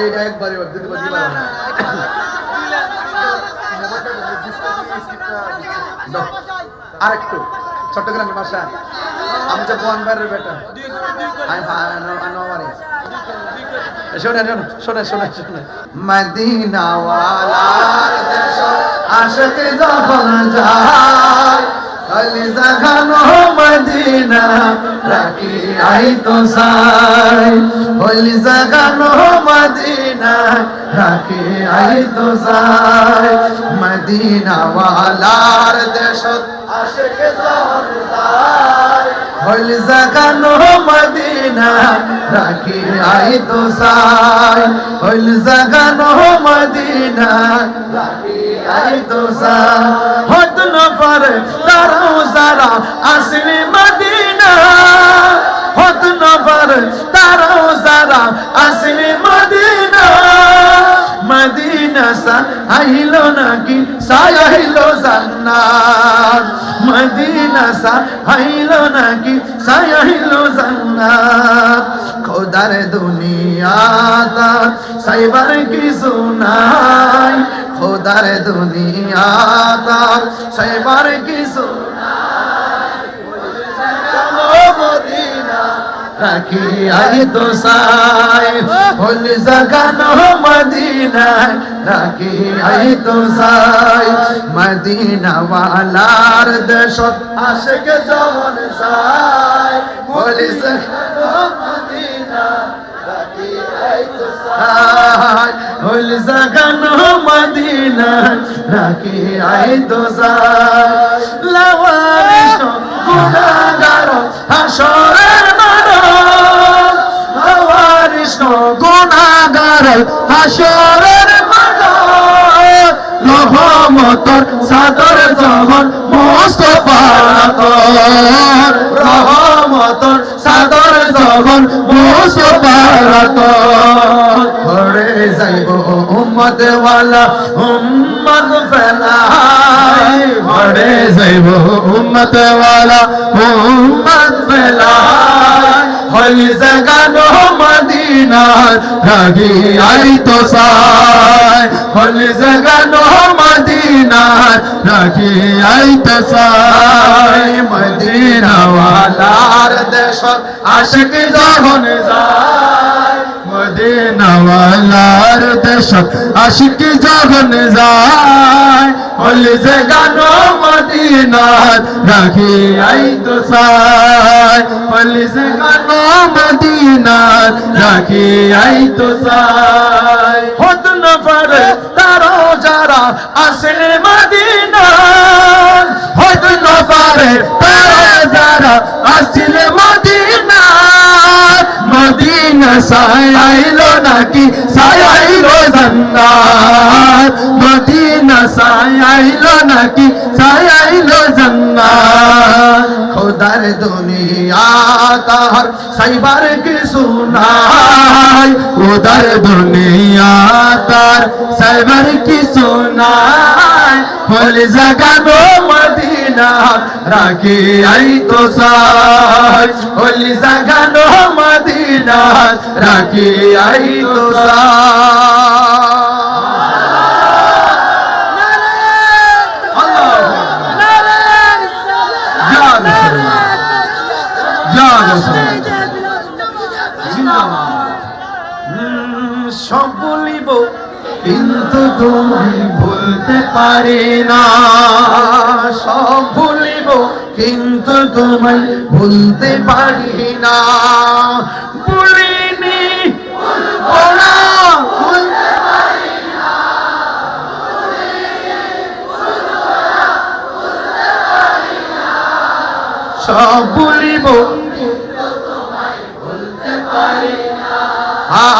এটা একবারে দিতে দাও। আরেকটু চট্টগ্রামের ভাষা আমি তো বোন ভাইয়ের বেটা। শোনে শোনে শোনে শোনে মদিনাওয়ালার দেশ আশক যখন যায় জাগানো মদিনা রাখি আই তো সাই। কলি জাগানো মদিনা রাখি আই তো সাই। মদিনাওয়ালার দেশ আশক যায় হইল জাগানো মদিনা রাখি আই তো সাই। হইল জাগানো মদিনা রাখি আই তো সাই। হত ন পারে তারাও আসলি মদিনা তারাও যারা আসলি মদিনা। মদিনা সা আইল নাকি? সাইল জান্নাত। মদিনা সা আইল নাকি? সাইল জান্নাত। খোদার দুনিয়া তা সাইবার কি সুনাই খোদার দুনিয়া তা সাইবার কি রাখি আই তো সাই হল জাগানো মদিনা রাখি আই তো সাই মদিনা ওয়ালার দেশ আশিক জমন সাই হল জাগানো মদিনা রাখি আই তো সাই হল জাগানো মদিনা রাখি আই তো সাই লাওয়ারিশ গুনাহগার হাসরের কৃষ্ণ গুণাগার হাসরের রহমতর সাদর জহন মোস্তফার রহমতর সাদর ঘরে যাইব উম্মত ওয়ালা উম্মত ফেলাই ঘরে যাইব উম্মত ওয়ালা উম্মত ফেলাই হল জাগানো মদিনার রাগি আই তো সাই। হল জাগানো মদিনার রাগি আই তো সাই। মদিনা ওয়ালার দেশ আশিক যখন যায়। মদিনা আশিক যখন যায়। হল জাগানো মদিনার রাগি আই তো সাই। হল জাগানো মদিনার রাখি আই তো সাই। হত না পারে তারা যারা আসে মদিনা হত না পারে তারা যারা আসলে মদিনা মদিনা নাকি সাই আইলো জান্নাত মদিনা সাই আইলো নাকি সাই আইলো জান্নাত খোদার দুনিয়া তাহার সাইবার কি সুনাই খোদার দুনিয়া তার সাইবার কি সুনাই হল জাগানো মদিনা রাখি আই তো সাই হল জাগানো মদিনা রাখি আই তো সব বলিব কিন্তু তুমি ভুলতে পারি না। সব কিন্তু তোমায় ভুলতে পারি না ভুলিনি না। সব ভুলিব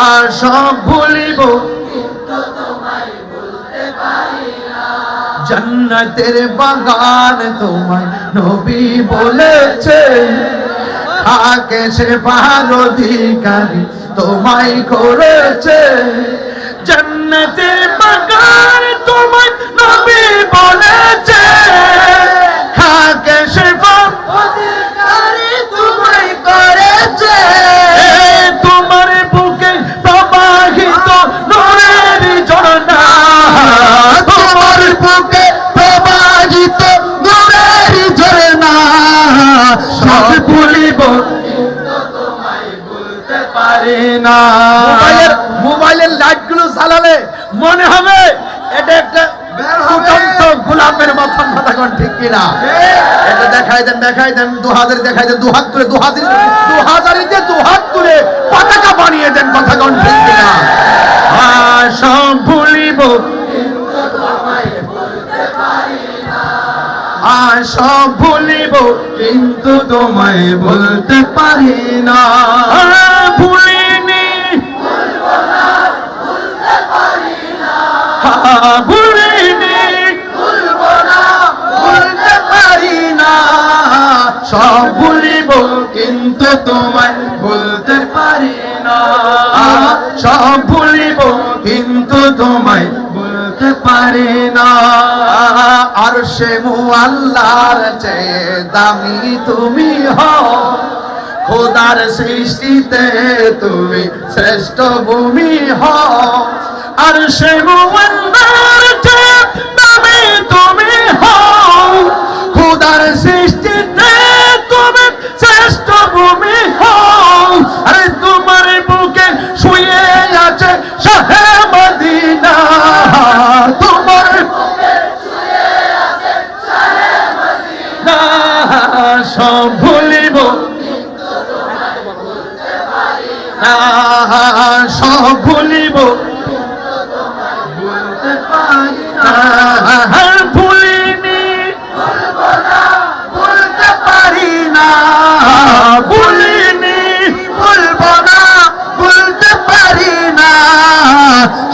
আর সব ভুলিব জন্নতের বাগান তোমার নবী বলেছে। আগে সে পাহাড় অধিকারী তোমায় করেছে। জন্নতের বাগান তোমার নবী মোবাইলের মোবাইলের লাইটগুলো জ্বালালে মনে হবে এটা একটা গোলাপের মতন কথা ঠিক কিনা? এটা দেখাই দেন দেখাই দেন দুহাজারি দেখাই দেন দুহাত তুলে দুহাজারি দুহাজারিতে দুহাত তুলে পতাকা বানিয়ে দেন কথা কোন ঠিক কিনা? আর সব ভুলিব কিন্তু তোমায় বলতে পারি না। ভুলিনি। ভুলিনি। বলতে পারি না। সব ভুলিব কিন্তু তোমায় বলতে পারি না। সব ভুলিব কিন্তু তোমায় বলতে পারি না। সে আল্লাহর চেয়ে দামি তুমি হও। খোদার সৃষ্টিতে তুমি শ্রেষ্ঠ ভূমি হও। আর সে আল্লাহর চেয়ে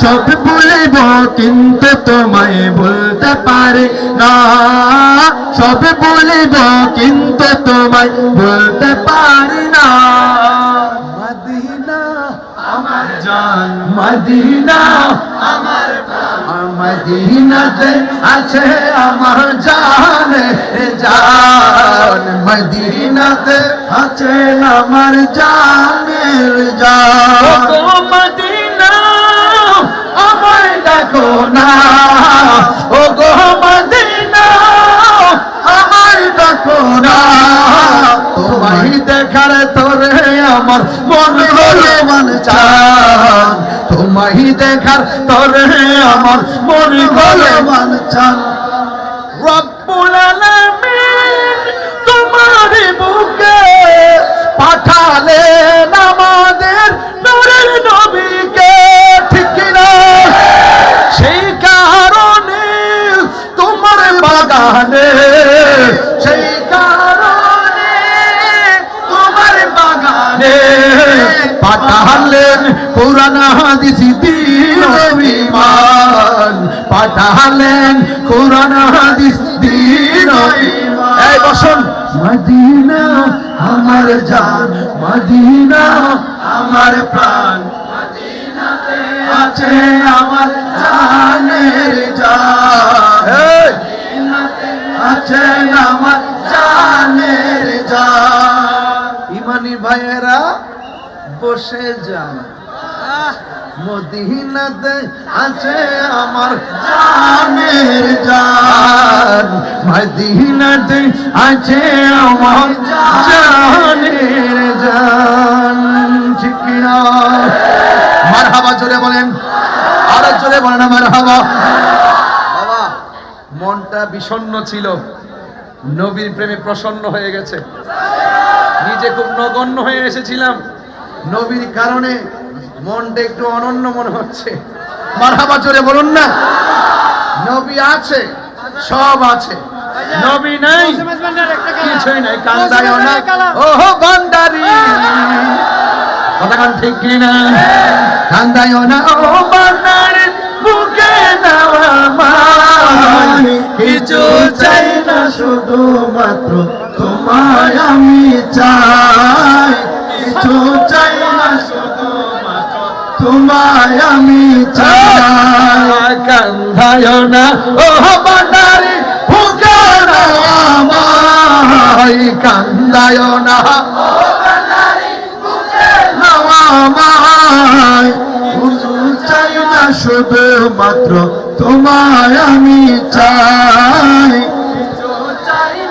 সব বলব কিন্তু তোমায় বলতে পারি না। সব বলব কিন্তু তোমায় বলতে পারি না। মদিনা আমার জান মদিনা আমার মদিনাতে আছে আমার জান জান। মদিনাতে আছে আমার জানের জান। মদিনা। দেখো না। ও গো বাগানে সেই কারণে তোমার বাগানে পাঠালেন কোরআন হাদিস দিন পাঠালেন কোরআন হাদিস দিন বসুন। মদিনা আমার জান, মদিনা আমার প্রাণ। আছে আমার জানের জান। আছে আমার জানের জান। ইমানি ভাইয়েরা, বসে যান। মদিনাতে আছে আমার জানের জান। মদিনাতে আছে আমার জানের জান। ঠিক মারহাবা জোরে বলেন আরও জোরে বলেন মারহাবা বাবা বিষণ্ণ ছিল। নবীর প্রেমে প্রসন্ন হয়ে গেছে। নিজে খুব নগণ্য হয়ে এসেছিলাম। নবীর কারণে মনটা একটু অনন্য মনে হচ্ছে। মারহাবা জোরে বলুন না। নবী আছে, সব আছে। নবী নাই, কিছুই নাই, কান্দায় না ওহো, বান্দারি। কথা কান ঠিক কি না? কান্দায় না ও বান্দারি, বুকে দেওয়া মায়। কিছু চাই না শুধুমাত্র তোমায় আমি চাই। কিছু চাই না শুধুমাত্র তোমায় আমি চাই। কান্দায় না ও বান্দারি দেওয়া মায় কান্দায় না শুধুমাত্র তোমায় আমি চাই।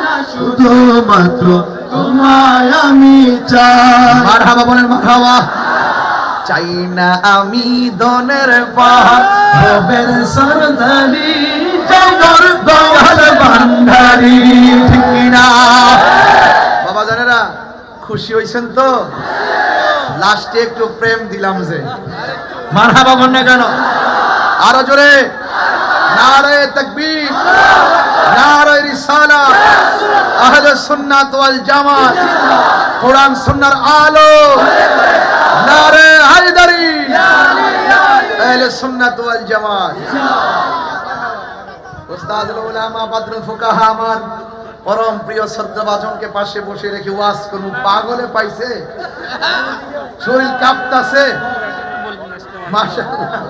না শুধুমাত্র তোমায় আমি চাই। মারহাবা বলেন, মারহাবা। চাই না আমি দনের পাহাড় ভবের সরদারি, জগর দয়াল ভান্ডারি। ঠিক কিনা? বাবা জানেরা, খুশি হইছেন তো? লাস্টে একটু প্রেম দিলাম যে। মারহাবা বন্যা কেন? আরো জোরে নারে তাকবীর নারে রিসালা আহলে সুন্নাত ওয়াল জামাত কোরআন সুন্নাহর আলো নারে হায়দারি আহলে সুন্নাত ওয়াল জামাত উস্তাদুল উলামা বাদরুল ফুকাহা আমার পরম প্রিয় শ্রদ্ধাভাজনকে পাশে বসে রেখে ওয়াজ করুন পাগলে পাইছে শরীর কাঁপতাছে মাশাআল্লাহ